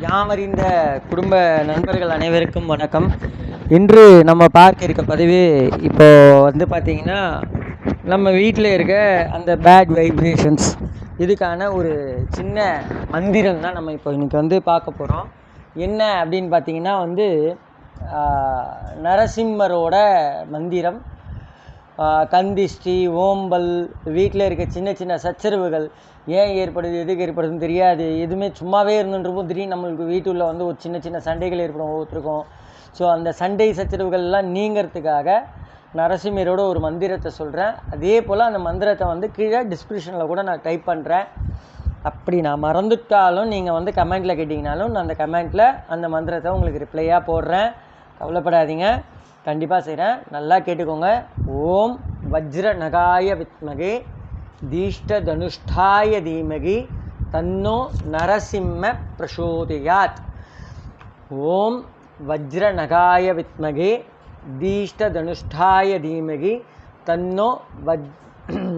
யாமறிந்த குடும்ப நண்பர்கள் அனைவருக்கும் வணக்கம். இன்று நம்ம பார்க்க இருக்க பதிவு இப்போ வந்து பார்த்தீங்கன்னா நம்ம வீட்டில் இருக்க அந்த பேட் வைப்ரேஷன்ஸ் இதுக்கான ஒரு சின்ன மந்திரம் தான் நம்ம இப்போ இன்றைக்கி வந்து பார்க்க போகிறோம் என்ன அப்படின்னு பார்த்தீங்கன்னா வந்து நரசிம்மரோட மந்திரம் கந்திஷ்டி ஓம்பல் வீட்டில் இருக்க சின்ன சின்ன சச்சரவுகள் ஏன் ஏற்படுது எதுக்கு ஏற்படுதுன்னு தெரியாது. எதுவுமே சும்மாவே இருந்துருப்போம் திடீர்னு நம்மளுக்கு வீட்டுள்ள வந்து ஒரு சின்ன சின்ன சண்டைகள் ஏற்படும் ஒவ்வொருத்தருக்கும். ஸோ அந்த சண்டை சச்சரவுகள்லாம் நீங்கிறதுக்காக நரசிம்மரோட ஒரு மந்திரத்தை சொல்கிறேன் அதே போல் அந்த மந்திரத்தை வந்து கீழே டிஸ்கிரிப்ஷனில் கூட நான் டைப் பண்ணுறேன் அப்படி நான் மறந்துட்டாலும் நீங்கள் வந்து கமெண்ட்டில் கேட்டிங்கனாலும் நான் அந்த கமெண்ட்டில் அந்த மந்திரத்தை உங்களுக்கு ரிப்ளையாக போடுறேன். கவலைப்படாதீங்க. கண்டிப்பாக செய்கிறேன் நல்லா கேட்டுக்கோங்க ஓம் வஜ்ர நகாய வித்மகே தீஷ்ட தனுஷ்டாய தீமகி தன்னோ நரசிம்ம பிரசோதயாத் ஓம் வஜ்ர நகாய வித்மகே தீஷ்ட தனுஷ்டாய தீமகி தன்னோ வஜ்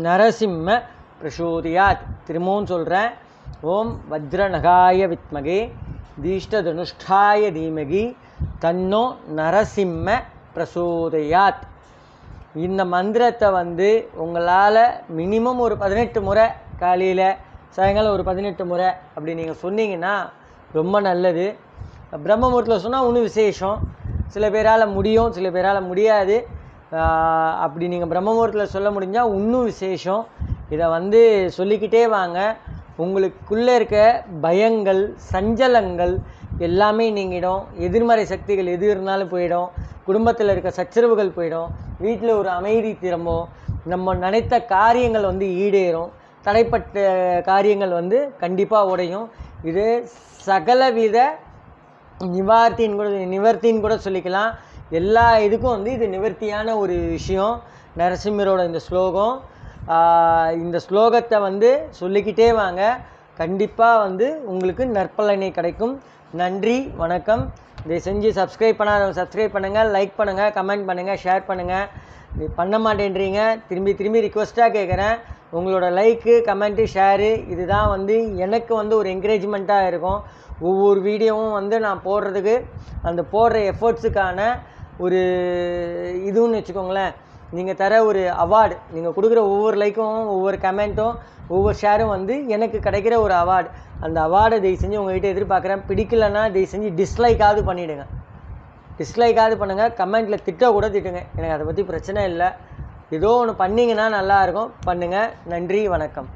நரசிம்ம பிரசோதயாத் திரும்பவும் சொல்கிறேன் ஓம் வஜ்ர நகாய வித்மகே தீஷ்ட தனுஷ்டாய தீமகி தன்னோ நரசிம்ம பிரசோதயாத். இந்த மந்திரத்தை வந்து உங்களால் மினிமம் ஒரு பதினெட்டு முறை காலையில் சாயங்காலம் ஒரு பதினெட்டு முறை அப்படி நீங்கள் சொன்னீங்கன்னா ரொம்ப நல்லது. பிரம்ம சொன்னால் ஒன்றும் விசேஷம். சில பேரால் முடியும் சில பேரால் முடியாது. அப்படி நீங்கள் பிரம்ம சொல்ல முடிஞ்சால் இன்னும் விசேஷம். இதை வந்து சொல்லிக்கிட்டே வாங்க. உங்களுக்குள்ளே இருக்க பயங்கள் சஞ்சலங்கள் எல்லாமே நீங்கிடும். எதிர்மறை சக்திகள் எது இருந்தாலும் போயிடும். குடும்பத்தில் இருக்க சச்சரவுகள் போயிடும். வீட்டில் ஒரு அமைதி திரும்பும். நம்ம நினைத்த காரியங்கள் வந்து ஈடேறும். தடைப்பட்ட காரியங்கள் வந்து கண்டிப்பாக உடையும். இது சகலவித நிவார்த்தின்னு கூட நிவர்த்தின்னு கூட சொல்லிக்கலாம். எல்லா இதுக்கும் வந்து இது நிவர்த்தியான ஒரு விஷயம். நரசிம்மரோட இந்த ஸ்லோகம். இந்த ஸ்லோகத்தை வந்து சொல்லிக்கிட்டே வாங்க. கண்டிப்பாக வந்து உங்களுக்கு நற்பலனை கிடைக்கும். நன்றி வணக்கம். இதை செஞ்சு சப்ஸ்கிரைப் பண்ணாதவங்க சப்ஸ்கிரைப் பண்ணுங்கள் லைக் பண்ணுங்கள் கமெண்ட் பண்ணுங்கள் ஷேர் பண்ணுங்கள் இது பண்ண மாட்டேன்றீங்க. திரும்பி திரும்பி ரிக்வஸ்ட்டாக கேட்குறேன் உங்களோட லைக்கு கமெண்ட்டு ஷேரு இதுதான் வந்து எனக்கு வந்து ஒரு என்கரேஜ்மெண்ட்டாக இருக்கும். ஒவ்வொரு வீடியோவும் வந்து நான் போடுறதுக்கு அந்த போடுற எஃபர்ட்ஸுக்கான ஒரு இதுன்னு வச்சுக்கோங்களேன். நீங்கள் தர ஒரு அவார்டு நீங்கள் கொடுக்குற ஒவ்வொரு லைக்கும் ஒவ்வொரு கமெண்ட்டும் ஒவ்வொரு ஷேரும் வந்து எனக்கு கிடைக்கிற ஒரு அவார்டு அந்த அவார்டை தயவு செஞ்சு உங்ககிட்ட எதிர்பார்க்குறேன். பிடிக்கலன்னா தயவு செஞ்சு டிஸ்லைக்காவது பண்ணிவிடுங்க டிஸ்லைக்காவது பண்ணுங்கள் கமெண்ட்டில் திட்ட கூட திட்டுங்க. எனக்கு அதை பற்றி பிரச்சனை இல்லை. ஏதோ ஒன்று பண்ணிங்கன்னா நல்லாயிருக்கும் பண்ணுங்கள் நன்றி. வணக்கம்.